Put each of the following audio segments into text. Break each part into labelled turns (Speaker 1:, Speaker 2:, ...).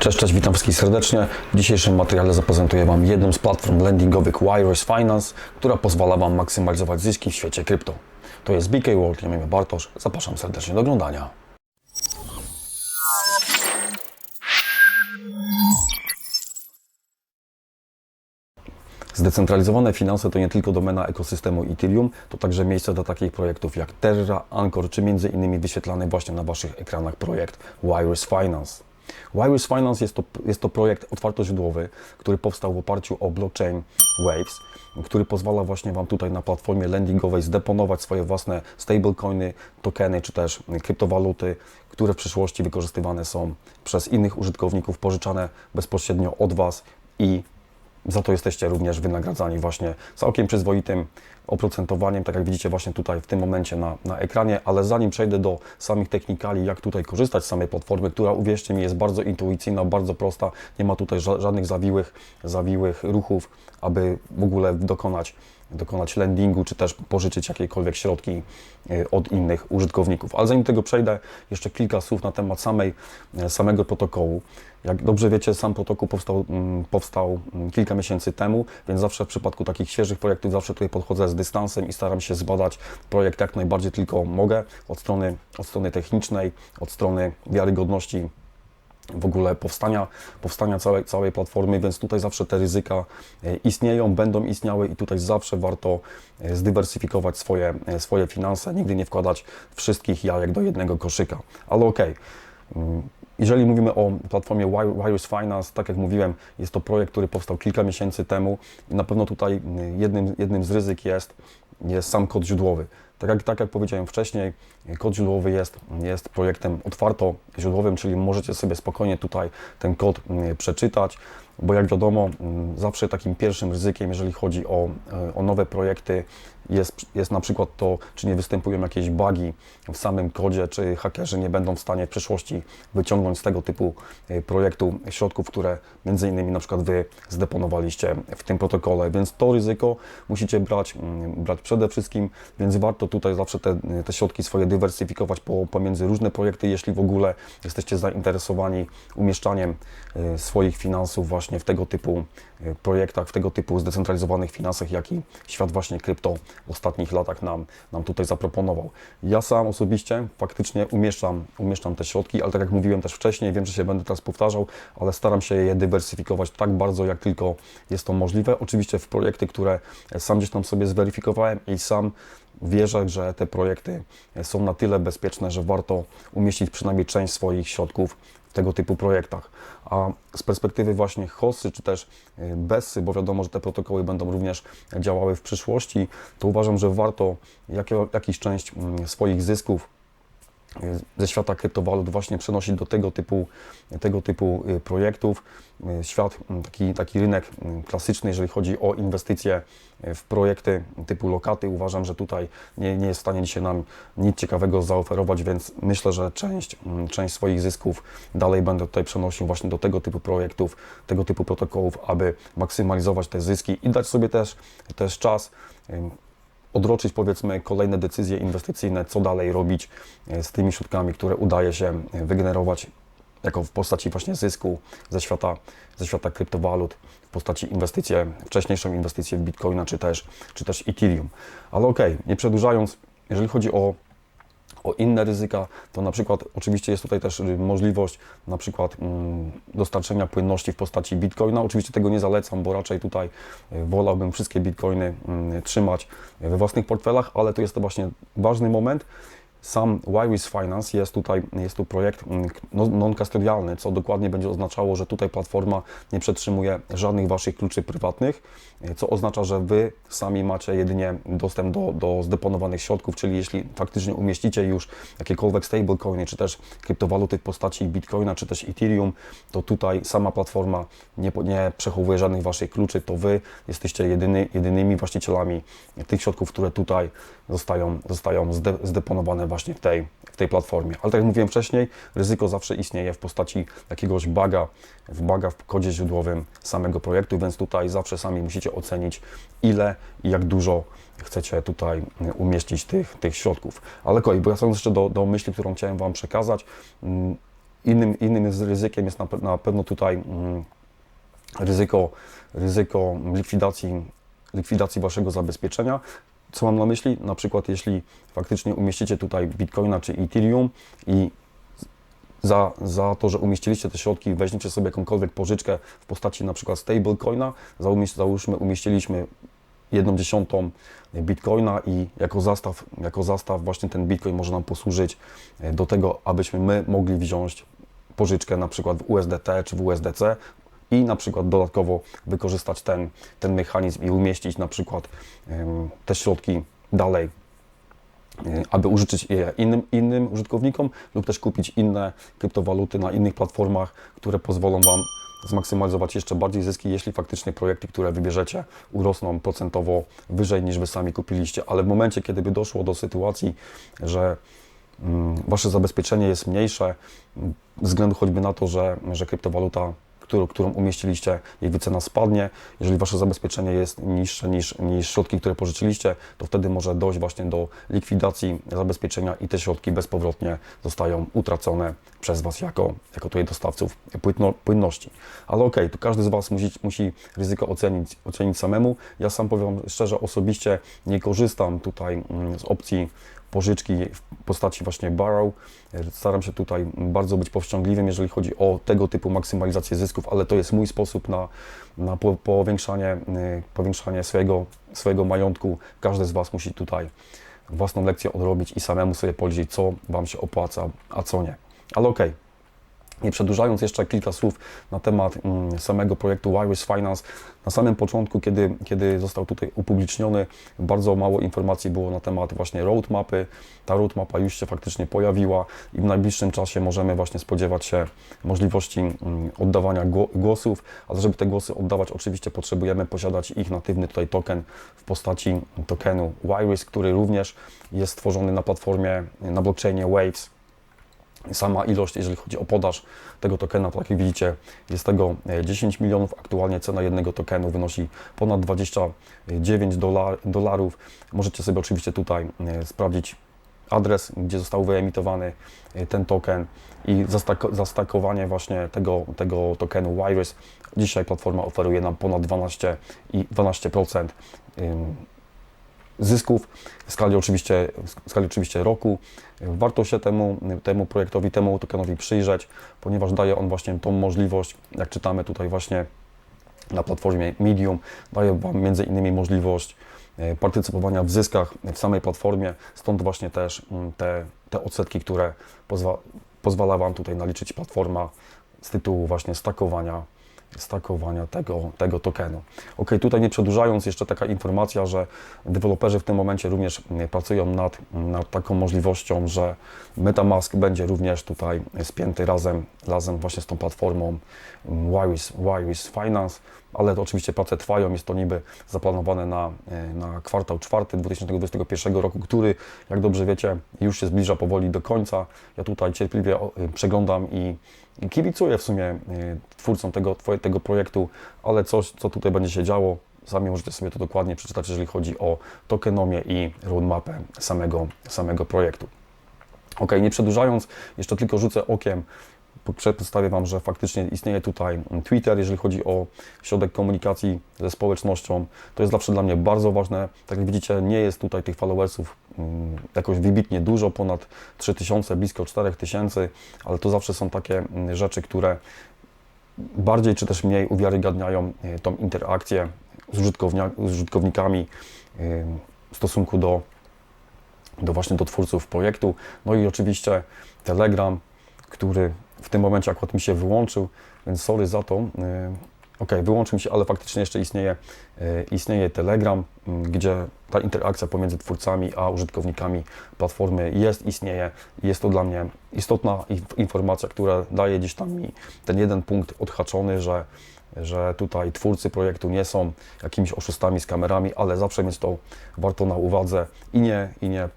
Speaker 1: Cześć, cześć, witam wszystkich serdecznie. W dzisiejszym materiale zaprezentuję Wam jedną z platform lendingowych Wires Finance, która pozwala Wam maksymalizować zyski w świecie krypto. To jest BK World, ja imię Bartosz, zapraszam serdecznie do oglądania. Zdecentralizowane finanse to nie tylko domena ekosystemu Ethereum, to także miejsce dla takich projektów jak Terra, Anchor czy między innymi wyświetlany właśnie na Waszych ekranach projekt Wires Finance. Wires Finance jest to, jest to projekt otwartoźródłowy, który powstał w oparciu o blockchain Waves, który pozwala właśnie Wam tutaj na platformie lendingowej zdeponować swoje własne stablecoiny, tokeny czy też kryptowaluty, które w przyszłości wykorzystywane są przez innych użytkowników, pożyczane bezpośrednio od Was i za to jesteście również wynagradzani właśnie całkiem przyzwoitym oprocentowaniem, tak jak widzicie właśnie tutaj w tym momencie na, na ekranie, ale zanim przejdę do samych technikali, jak tutaj korzystać z samej platformy, która uwierzcie mi jest bardzo intuicyjna, bardzo prosta, nie ma tutaj ża żadnych zawiłych, zawiłych ruchów, aby w ogóle dokonać dokonać lendingu, czy też pożyczyć jakiekolwiek środki y, od innych użytkowników. Ale zanim tego przejdę, jeszcze kilka słów na temat samej, y, samego protokołu. Jak dobrze wiecie, sam protokół powstał, mm, powstał mm, kilka miesięcy temu, więc zawsze w przypadku takich świeżych projektów zawsze tutaj podchodzę z dystansem i staram się zbadać projekt jak najbardziej tylko mogę od strony, od strony technicznej, od strony wiarygodności w ogóle powstania, powstania całej, całej platformy, więc tutaj zawsze te ryzyka e, istnieją, będą istniały i tutaj zawsze warto e, zdywersyfikować swoje, e, swoje finanse, nigdy nie wkładać wszystkich jajek do jednego koszyka. Ale okej. Okay. Mm, jeżeli mówimy o platformie Wires Finance, tak jak mówiłem, jest to projekt, który powstał kilka miesięcy temu i na pewno tutaj mm, jednym, jednym z ryzyk jest, jest sam kod źródłowy. Tak jak, tak jak powiedziałem wcześniej, kod źródłowy jest, jest projektem otwarto źródłowym, czyli możecie sobie spokojnie tutaj ten kod mm, przeczytać, bo jak wiadomo, mm, zawsze takim pierwszym ryzykiem, jeżeli chodzi o, e, o nowe projekty, jest, jest na przykład to, czy nie występują jakieś bugi w samym kodzie, czy hakerzy nie będą w stanie w przyszłości wyciągnąć z tego typu e, projektu środków, które między innymi na przykład Wy zdeponowaliście w tym protokole, więc to ryzyko musicie brać, mm, brać przede wszystkim, więc warto tutaj zawsze te, te środki swoje dywersyfikować po, pomiędzy różne projekty, jeśli w ogóle jesteście zainteresowani umieszczaniem e, swoich finansów właśnie w tego typu e, projektach, w tego typu zdecentralizowanych finansach, jaki świat właśnie krypto w ostatnich latach nam, nam tutaj zaproponował. Ja sam osobiście faktycznie umieszczam, umieszczam te środki, ale tak jak mówiłem też wcześniej, wiem, że się będę teraz powtarzał, ale staram się je dywersyfikować tak bardzo, jak tylko jest to możliwe. Oczywiście w projekty, które sam gdzieś tam sobie zweryfikowałem i sam wierzę, że te projekty są na tyle bezpieczne, że warto umieścić przynajmniej część swoich środków w tego typu projektach. A z perspektywy właśnie HOSY czy też y, BESY, bo wiadomo, że te protokoły będą również działały w przyszłości, to uważam, że warto jakiś część mm, swoich zysków ze świata kryptowalut właśnie przenosić do tego typu, tego typu y, projektów. Y, świat, mm, taki, taki rynek mm, klasyczny, jeżeli chodzi o inwestycje y, w projekty typu lokaty, uważam, że tutaj nie, nie jest w stanie dzisiaj nam nic ciekawego zaoferować, więc myślę, że część, mm, część swoich zysków dalej będę tutaj przenosił właśnie do tego typu projektów, tego typu protokołów, aby maksymalizować te zyski i dać sobie też, też czas odroczyć powiedzmy kolejne decyzje inwestycyjne, co dalej robić e, z tymi środkami, które udaje się e, wygenerować jako w postaci właśnie zysku ze świata, ze świata kryptowalut, w postaci inwestycje, wcześniejszą inwestycję w Bitcoina czy też, czy też Ethereum. Ale okej, okay, nie przedłużając, jeżeli chodzi o o inne ryzyka, to na przykład oczywiście jest tutaj też y, możliwość na przykład mm, dostarczenia płynności w postaci bitcoina. Oczywiście tego nie zalecam, bo raczej tutaj y, wolałbym wszystkie bitcoiny mm, trzymać we własnych portfelach, ale to jest to właśnie ważny moment, sam Wiris Finance jest tutaj, jest tu projekt mm, no, non-custodialny, co dokładnie będzie oznaczało, że tutaj platforma nie przetrzymuje żadnych Waszych kluczy prywatnych, co oznacza, że Wy sami macie jedynie dostęp do, do zdeponowanych środków, czyli jeśli faktycznie umieścicie już jakiekolwiek stablecoiny, czy też kryptowaluty w postaci Bitcoina, czy też Ethereum, to tutaj sama platforma nie, nie przechowuje żadnych Waszych kluczy, to Wy jesteście jedyny, jedynymi właścicielami tych środków, które tutaj zostają, zostają zde, zdeponowane właśnie w tej, w tej platformie. Ale tak jak mówiłem wcześniej, ryzyko zawsze istnieje w postaci jakiegoś baga, w baga w kodzie źródłowym samego projektu, więc tutaj zawsze sami musicie ocenić, ile i jak dużo chcecie tutaj umieścić tych, tych środków. Ale kolej, wracając jeszcze do, do myśli, którą chciałem Wam przekazać, mm, innym, innym ryzykiem jest na, na pewno tutaj mm, ryzyko, ryzyko likwidacji, likwidacji waszego zabezpieczenia. Co mam na myśli? Na przykład, jeśli faktycznie umieścicie tutaj Bitcoina czy Ethereum i za, za to, że umieściliście te środki, weźmiecie sobie jakąkolwiek pożyczkę w postaci na przykład stablecoina, załóżmy, umieściliśmy jedną dziesiątą bitcoina i jako zastaw, jako zastaw właśnie ten bitcoin może nam posłużyć e, do tego, abyśmy my mogli wziąć pożyczkę na przykład w USDT czy w USDC i na przykład dodatkowo wykorzystać ten, ten mechanizm i umieścić na przykład te środki dalej e, aby użyczyć je innym, innym użytkownikom lub też kupić inne kryptowaluty na innych platformach, które pozwolą Wam zmaksymalizować jeszcze bardziej zyski, jeśli faktycznie projekty, które wybierzecie, urosną procentowo wyżej niż Wy sami kupiliście. Ale w momencie, kiedy by doszło do sytuacji, że mm, Wasze zabezpieczenie jest mniejsze, mm, względu choćby na to, że, że kryptowaluta którą, którą umieściliście, jej wycena spadnie. Jeżeli wasze zabezpieczenie jest niższe niż, niż środki, które pożyczyliście, to wtedy może dojść właśnie do likwidacji zabezpieczenia i te środki bezpowrotnie zostają utracone przez Was jako, jako tutaj dostawców płynno, płynności. Ale okej, okay, tu każdy z Was musi, musi ryzyko ocenić, ocenić samemu. Ja sam powiem szczerze, osobiście nie korzystam tutaj mm, z opcji pożyczki w postaci właśnie Barrow. Staram się tutaj bardzo być powściągliwym, jeżeli chodzi o tego typu maksymalizację zysków, ale to jest mój sposób na, na po, powiększanie, y, powiększanie swojego, swojego majątku. Każdy z Was musi tutaj własną lekcję odrobić i samemu sobie policzyć, co Wam się opłaca, a co nie. Ale okej. Okay. Nie przedłużając jeszcze kilka słów na temat mm, samego projektu Iris Finance. Na samym początku, kiedy, kiedy został tutaj upubliczniony, bardzo mało informacji było na temat właśnie roadmapy. Ta roadmapa już się faktycznie pojawiła i w najbliższym czasie możemy właśnie spodziewać się możliwości mm, oddawania głosów, ale żeby te głosy oddawać, oczywiście potrzebujemy posiadać ich natywny tutaj token w postaci tokenu Iris, który również jest stworzony na platformie, na blockchainie Waves Sama ilość, jeżeli chodzi o podaż tego tokena, to jak widzicie, jest tego 10 milionów. Aktualnie cena jednego tokenu wynosi ponad 29 dolar, dolarów. Możecie sobie oczywiście tutaj e, sprawdzić adres, gdzie został wyemitowany e, ten token i zastakowanie właśnie tego, tego tokenu Wirus. Dzisiaj platforma oferuje nam ponad 12 i 12% zysków w skali oczywiście, w skali oczywiście roku. Warto się temu, temu projektowi, temu tokenowi przyjrzeć, ponieważ daje on właśnie tą możliwość, jak czytamy tutaj właśnie na platformie Medium, daje Wam między innymi możliwość e, partycypowania w zyskach w samej platformie, stąd właśnie też mm, te, te odsetki, które pozwa, pozwala Wam tutaj naliczyć platforma z tytułu właśnie stakowania stakowania tego, tego tokenu. Ok, tutaj nie przedłużając, jeszcze taka informacja, że deweloperzy w tym momencie również mm, pracują nad, nad taką możliwością, że MetaMask będzie również tutaj spięty razem, razem właśnie z tą platformą Wiris, Wiris Finance, ale to oczywiście prace trwają, jest to niby zaplanowane na, na kwartał czwarty 2021 roku, który, jak dobrze wiecie, już się zbliża powoli do końca. Ja tutaj cierpliwie przeglądam i kibicuję w sumie y, twórcom tego, tego projektu, ale coś, co tutaj będzie się działo, sami możecie sobie to dokładnie przeczytać, jeżeli chodzi o tokenomię i roadmapę samego, samego projektu. Ok, nie przedłużając, jeszcze tylko rzucę okiem przedstawię Wam, że faktycznie istnieje tutaj Twitter, jeżeli chodzi o środek komunikacji ze społecznością. To jest zawsze dla mnie bardzo ważne. Tak jak widzicie, nie jest tutaj tych followersów mm, jakoś wybitnie dużo, ponad 3000, blisko 4000, ale to zawsze są takie mm, rzeczy, które bardziej czy też mniej uwiarygadniają y, tą interakcję z, z użytkownikami y, w stosunku do, do właśnie do twórców projektu. No i oczywiście Telegram, który w tym momencie akurat mi się wyłączył, więc sorry za to. Y, ok, wyłączył mi się, ale faktycznie jeszcze istnieje, y, istnieje Telegram, gdzie ta interakcja pomiędzy twórcami a użytkownikami platformy jest, istnieje. Jest to dla mnie istotna informacja, która daje gdzieś tam mi ten jeden punkt odhaczony, że, że tutaj twórcy projektu nie są jakimiś oszustami z kamerami, ale zawsze mieć to warto na uwadze i nie, i nie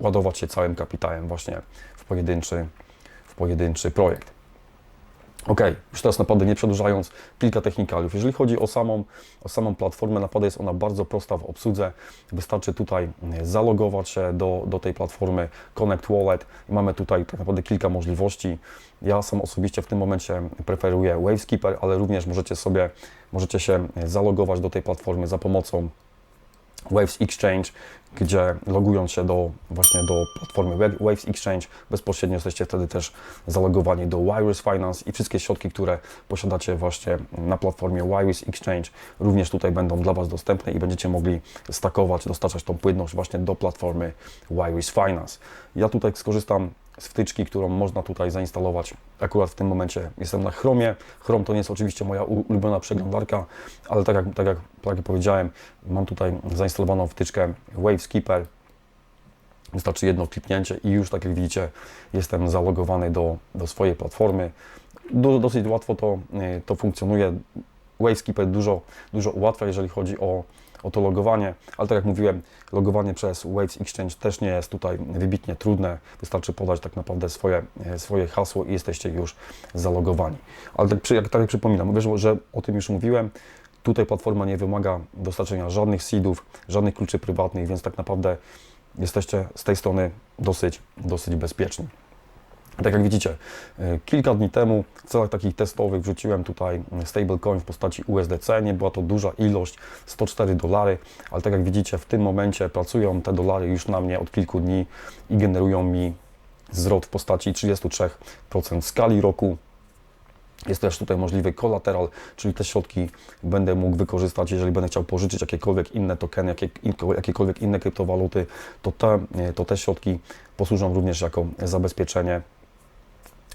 Speaker 1: ładować się całym kapitałem właśnie w pojedynczy pojedynczy projekt. Ok, już teraz naprawdę nie przedłużając, kilka technikaliów. Jeżeli chodzi o samą, o samą platformę, naprawdę jest ona bardzo prosta w obsłudze. Wystarczy tutaj mm, zalogować się do, do tej platformy Connect Wallet mamy tutaj tak naprawdę kilka możliwości. Ja sam osobiście w tym momencie preferuję Waveskeeper, ale również możecie sobie, możecie się zalogować do tej platformy za pomocą Waves Exchange, gdzie logując się do, właśnie do platformy Waves Exchange, bezpośrednio jesteście wtedy też zalogowani do Wires Finance i wszystkie środki, które posiadacie właśnie na platformie Wires Exchange, również tutaj będą dla Was dostępne i będziecie mogli stakować, dostarczać tą płynność właśnie do platformy Wires Finance. Ja tutaj skorzystam z wtyczki, którą można tutaj zainstalować. Akurat w tym momencie jestem na Chromie. Chrome to nie jest oczywiście moja ulubiona przeglądarka, ale tak jak, tak jak, tak jak powiedziałem, mam tutaj zainstalowaną wtyczkę Waveskeeper. Wystarczy jedno kliknięcie i już, tak jak widzicie, jestem zalogowany do, do swojej platformy. Do, dosyć łatwo to, y, to funkcjonuje. Waveskeeper dużo, dużo ułatwia, jeżeli chodzi o o to logowanie, ale tak jak mówiłem, logowanie przez Waves Exchange też nie jest tutaj wybitnie trudne. Wystarczy podać tak naprawdę swoje, e, swoje hasło i jesteście już zalogowani. Ale tak, jak, tak jak przypominam, mówię, że o tym już mówiłem, tutaj platforma nie wymaga dostarczenia żadnych seedów, żadnych kluczy prywatnych, więc tak naprawdę jesteście z tej strony dosyć, dosyć bezpieczni. Tak jak widzicie, e, kilka dni temu w celach takich testowych wrzuciłem tutaj stablecoin w postaci USDC. Nie była to duża ilość, 104 dolary, ale tak jak widzicie, w tym momencie pracują te dolary już na mnie od kilku dni i generują mi zwrot w postaci 33% skali roku. Jest też tutaj możliwy kolateral, czyli te środki będę mógł wykorzystać, jeżeli będę chciał pożyczyć jakiekolwiek inne tokeny, jakie, jakiekolwiek inne kryptowaluty, to te, to te środki posłużą również jako zabezpieczenie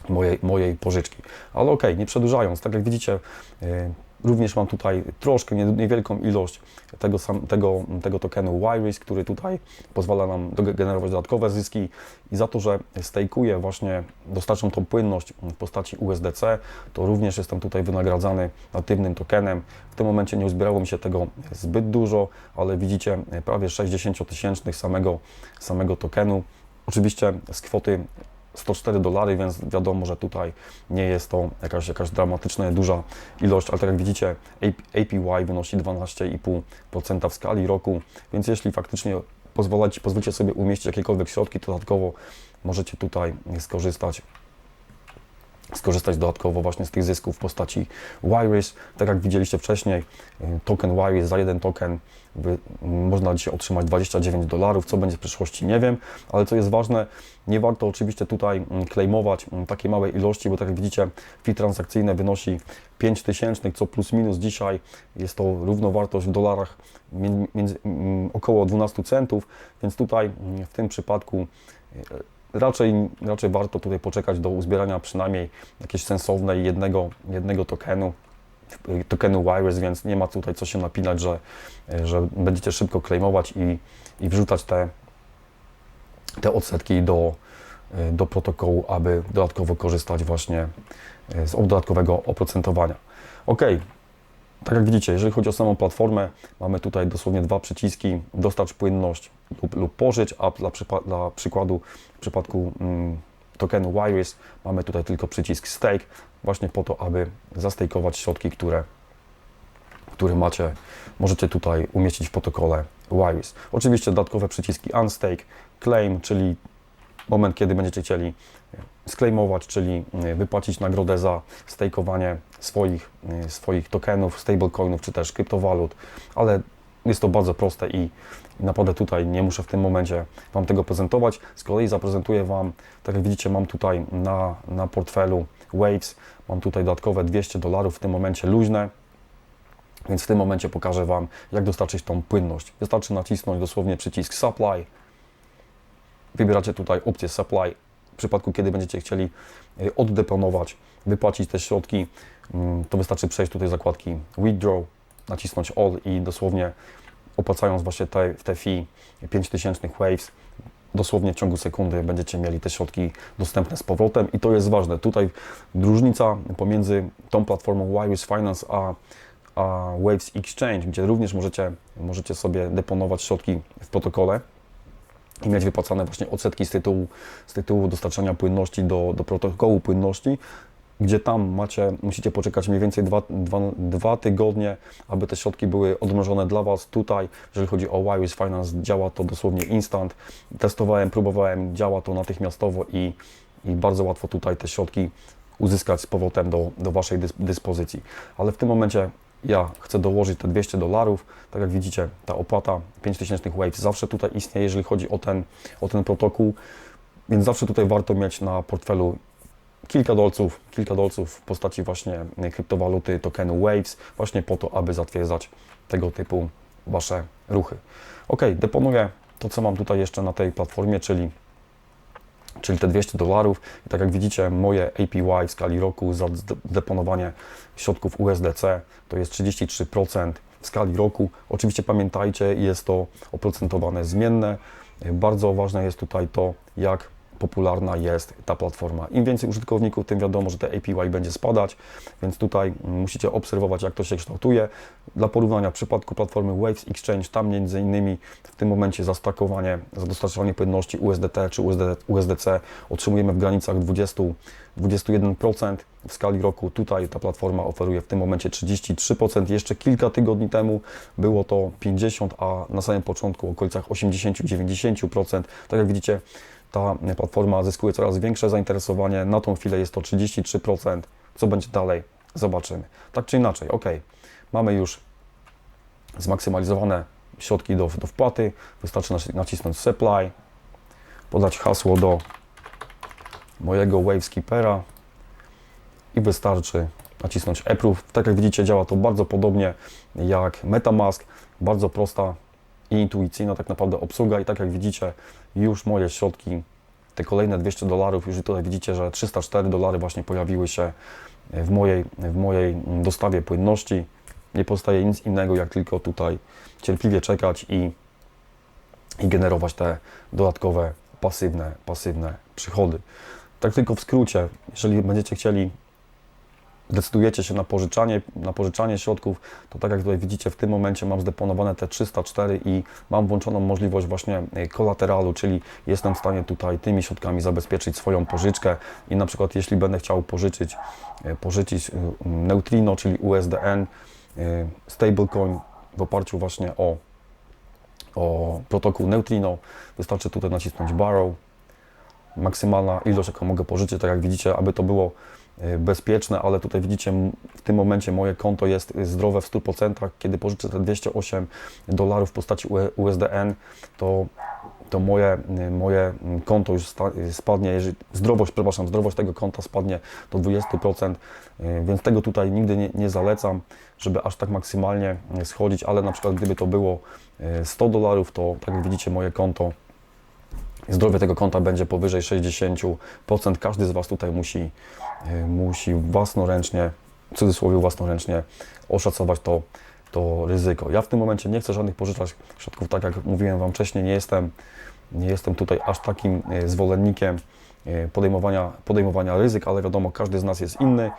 Speaker 1: mojej, mojej pożyczki. Ale okay, nie przedłużając, tak jak widzicie, y, również mam tutaj troszkę niewielką ilość tego, tego, tego tokenu YRIS, który tutaj pozwala nam generować dodatkowe zyski i za to, że stejkuję właśnie, dostarczam tą płynność w postaci USDC, to również jestem tutaj wynagradzany natywnym tokenem. W tym momencie nie uzbierało mi się tego zbyt dużo, ale widzicie prawie 60 tysięcznych samego, samego tokenu. Oczywiście z kwoty 104 dolary, więc wiadomo, że tutaj nie jest to jakaś, jakaś dramatyczna, duża ilość, ale tak jak widzicie APY wynosi 12,5% w skali roku, więc jeśli faktycznie pozwolicie, sobie umieścić jakiekolwiek środki, dodatkowo możecie tutaj skorzystać skorzystać dodatkowo właśnie z tych zysków w postaci Wiris. Tak jak widzieliście wcześniej, y, token Wiris za jeden token można dzisiaj otrzymać 29 dolarów. Co będzie w przyszłości, nie wiem, ale co jest ważne, nie warto oczywiście tutaj mm, claimować mm, takiej małej ilości, bo tak jak widzicie, fee transakcyjne wynosi 5000, co plus minus dzisiaj jest to równowartość w dolarach między, mm, około 12 centów, więc tutaj w tym przypadku y, raczej, raczej warto tutaj poczekać do uzbierania przynajmniej jakieś sensownej jednego, jednego tokenu, tokenu Wires, więc nie ma tutaj co się napinać, że, że będziecie szybko claimować i, i wrzucać te, te odsetki do, do protokołu, aby dodatkowo korzystać właśnie z dodatkowego oprocentowania. Ok, tak jak widzicie, jeżeli chodzi o samą platformę, mamy tutaj dosłownie dwa przyciski, dostarcz płynność lub, lub pożycz, a dla, dla przykładu w przypadku mm, tokenu Wiris mamy tutaj tylko przycisk stake, właśnie po to, aby zastejkować środki, które, które macie, możecie tutaj umieścić w protokole Wiris. Oczywiście dodatkowe przyciski unstake, claim, czyli moment, kiedy będziecie chcieli sklejmować, czyli e, wypłacić nagrodę za stakeowanie swoich, e, swoich tokenów, stablecoinów czy też kryptowalut, ale jest to bardzo proste i naprawdę tutaj nie muszę w tym momencie Wam tego prezentować. Z kolei zaprezentuję Wam, tak jak widzicie, mam tutaj na, na portfelu Waves, mam tutaj dodatkowe 200 dolarów w tym momencie luźne, więc w tym momencie pokażę Wam, jak dostarczyć tą płynność. Wystarczy nacisnąć dosłownie przycisk Supply, wybieracie tutaj opcję Supply, w przypadku, kiedy będziecie chcieli e, oddeponować, wypłacić te środki, mm, to wystarczy przejść tutaj zakładki Withdraw, nacisnąć All i dosłownie opłacając właśnie te, te fee 5000 waves, dosłownie w ciągu sekundy będziecie mieli te środki dostępne z powrotem i to jest ważne. Tutaj różnica pomiędzy tą platformą Wires Finance a, a Waves Exchange, gdzie również możecie, możecie sobie deponować środki w protokole, i mieć wypłacane właśnie odsetki z tytułu, z tytułu dostarczania płynności do, do protokołu płynności. Gdzie tam macie, musicie poczekać mniej więcej dwa, dwa, dwa tygodnie, aby te środki były odmrożone dla Was. Tutaj, jeżeli chodzi o Wires Finance, działa to dosłownie instant. Testowałem, próbowałem, działa to natychmiastowo i, i bardzo łatwo tutaj te środki uzyskać z powrotem do, do Waszej dys, dyspozycji. Ale w tym momencie ja chcę dołożyć te 200 dolarów. Tak jak widzicie, ta opłata 5000 Waves zawsze tutaj istnieje, jeżeli chodzi o ten, o ten protokół, więc zawsze tutaj warto mieć na portfelu kilka dolców, kilka dolców w postaci właśnie kryptowaluty tokenu Waves, właśnie po to, aby zatwierdzać tego typu Wasze ruchy. Ok, deponuję to, co mam tutaj jeszcze na tej platformie, czyli czyli te 200 dolarów. I tak jak widzicie, moje APY w skali roku za deponowanie środków USDC to jest 33% w skali roku. Oczywiście pamiętajcie, jest to oprocentowane zmienne. Bardzo ważne jest tutaj to, jak popularna jest ta platforma. Im więcej użytkowników, tym wiadomo, że te APY będzie spadać, więc tutaj musicie obserwować, jak to się kształtuje. Dla porównania, w przypadku platformy Waves Exchange, tam między innymi w tym momencie za stakowanie, za dostarczanie płynności USDT czy USDC otrzymujemy w granicach 20 21% w skali roku. Tutaj ta platforma oferuje w tym momencie 33%. Jeszcze kilka tygodni temu było to 50%, a na samym początku w okolicach 80-90%. Tak jak widzicie, ta platforma zyskuje coraz większe zainteresowanie. Na tą chwilę jest to 33%. Co będzie dalej? Zobaczymy. Tak czy inaczej, ok, mamy już zmaksymalizowane środki do, do wpłaty. Wystarczy nacisnąć supply, podać hasło do mojego Waveskippera i wystarczy nacisnąć Approve. Tak jak widzicie, działa to bardzo podobnie jak MetaMask. Bardzo prosta i intuicyjna tak naprawdę obsługa i tak jak widzicie, już moje środki, te kolejne 200 dolarów, już tutaj widzicie, że 304 dolary właśnie pojawiły się w mojej, w mojej dostawie płynności. Nie pozostaje nic innego, jak tylko tutaj cierpliwie czekać i, i generować te dodatkowe pasywne, pasywne przychody. Tak tylko w skrócie, jeżeli będziecie chcieli decydujecie się na pożyczanie, na pożyczanie środków, to tak jak tutaj widzicie, w tym momencie mam zdeponowane te 304 i mam włączoną możliwość właśnie e, kolateralu, czyli jestem w stanie tutaj tymi środkami zabezpieczyć swoją pożyczkę i na przykład jeśli będę chciał pożyczyć, e, pożyczyć e, Neutrino, czyli USDN, stablecoin w oparciu właśnie o, o protokół Neutrino, wystarczy tutaj nacisnąć Borrow, maksymalna ilość, jaką mogę pożyczyć, tak jak widzicie, aby to było bezpieczne, ale tutaj widzicie w tym momencie moje konto jest zdrowe w 100%. Kiedy pożyczę te 208 dolarów w postaci USDN, to, to moje, moje konto już spadnie, jeżeli, zdrowość, przepraszam, zdrowość tego konta spadnie do 20%, e, więc tego tutaj nigdy nie, nie zalecam, żeby aż tak maksymalnie schodzić, ale na przykład gdyby to było 100 e, dolarów, to tak jak widzicie moje konto zdrowie tego konta będzie powyżej 60%. Każdy z Was tutaj musi, e, musi własnoręcznie, w cudzysłowie własnoręcznie, oszacować to, to ryzyko. Ja w tym momencie nie chcę żadnych pożyczać środków, tak jak mówiłem Wam wcześniej, nie jestem, nie jestem tutaj aż takim e, zwolennikiem e, podejmowania, podejmowania ryzyk, ale wiadomo, każdy z nas jest inny.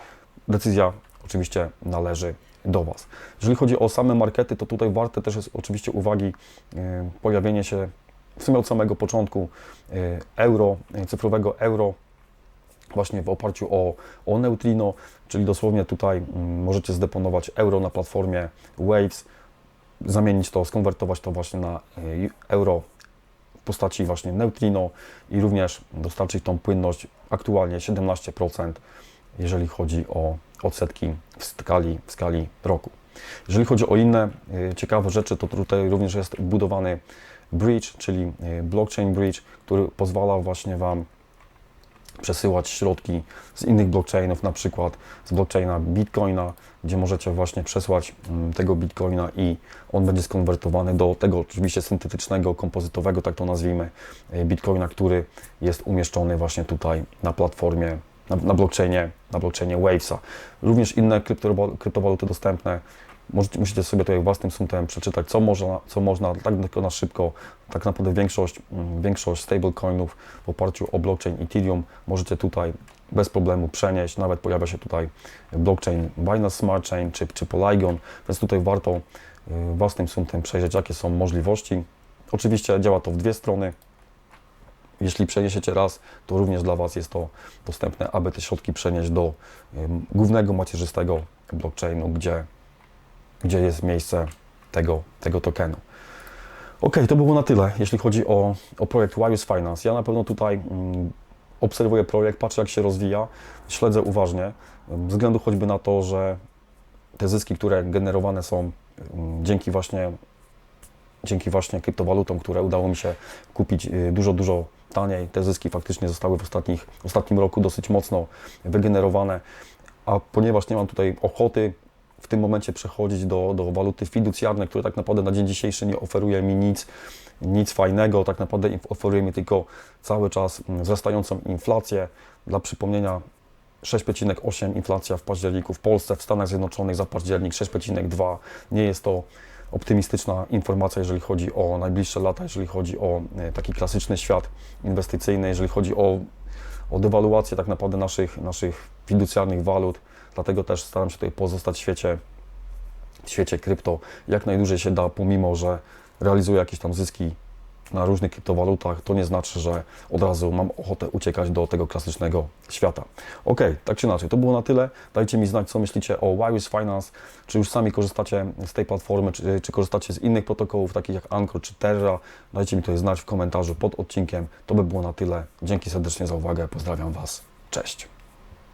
Speaker 1: Decyzja oczywiście należy do Was. Jeżeli chodzi o same markety, to tutaj warte też jest oczywiście uwagi pojawienie się w sumie od samego początku y, euro, y, cyfrowego euro, właśnie w oparciu o, o Neutrino, czyli dosłownie tutaj mm, możecie zdeponować euro na platformie Waves, zamienić to, skonwertować to właśnie na y, euro w postaci właśnie Neutrino i również dostarczyć tą płynność aktualnie 17%, jeżeli chodzi o odsetki w skali, w skali roku. Jeżeli chodzi o inne ciekawe rzeczy, to tutaj również jest budowany bridge, czyli e, blockchain bridge, który pozwala właśnie Wam przesyłać środki z innych blockchainów, na przykład z blockchaina Bitcoina, gdzie możecie właśnie przesłać mm, tego Bitcoina i on będzie skonwertowany do tego oczywiście syntetycznego, kompozytowego, tak to nazwijmy, e, Bitcoina, który jest umieszczony właśnie tutaj na platformie, na, na blockchainie, na blockchainie Wavesa. Również inne kryptowaluty dostępne musicie sobie tutaj własnym sumptem przeczytać, co można, co można tak na szybko. Tak naprawdę większość, mm, większość stablecoinów w oparciu o blockchain Ethereum możecie tutaj bez problemu przenieść. Nawet pojawia się tutaj blockchain Binance Smart Chain czy, czy Polygon, więc tutaj warto y, własnym sumptem przejrzeć, jakie są możliwości. Oczywiście działa to w dwie strony. jeśli przeniesiecie raz, to również dla Was jest to dostępne, aby te środki przenieść do głównego macierzystego blockchainu, gdzie, gdzie jest miejsce tego, tego tokenu. Ok, to było na tyle, jeśli chodzi o, o projekt Wires Finance. Ja na pewno tutaj mm, obserwuję projekt, patrzę jak się rozwija, śledzę uważnie, em, względu choćby na to, że te zyski, które generowane są mm, dzięki właśnie, dzięki właśnie kryptowalutom, które udało mi się kupić y, dużo, dużo taniej, te zyski faktycznie zostały w ostatnich, ostatnim roku dosyć mocno wygenerowane, a ponieważ nie mam tutaj ochoty w tym momencie przechodzić do, do waluty fiducjarnej, która tak naprawdę na dzień dzisiejszy nie oferuje mi nic, nic fajnego, tak naprawdę oferuje mi tylko cały czas mm, wzrastającą inflację. Dla przypomnienia 6,8 inflacja w październiku w Polsce, w Stanach Zjednoczonych za październik 6,2. Nie jest to optymistyczna informacja, jeżeli chodzi o najbliższe lata, jeżeli chodzi o e, taki klasyczny świat inwestycyjny, jeżeli chodzi o, o dewaluację tak naprawdę naszych, naszych fiducjarnych walut. Dlatego też staram się tutaj pozostać w świecie, w świecie krypto jak najdłużej się da, pomimo że realizuję jakieś tam zyski na różnych kryptowalutach, to nie znaczy, że od razu mam ochotę uciekać do tego klasycznego świata. Ok, tak czy inaczej, to było na tyle. Dajcie mi znać, co myślicie o Wires Finance, czy już sami korzystacie z tej platformy, czy, czy korzystacie z innych protokołów, takich jak Anchor czy Terra. Dajcie mi tutaj znać w komentarzu pod odcinkiem. To by było na tyle. Dzięki serdecznie za uwagę, pozdrawiam Was. Cześć.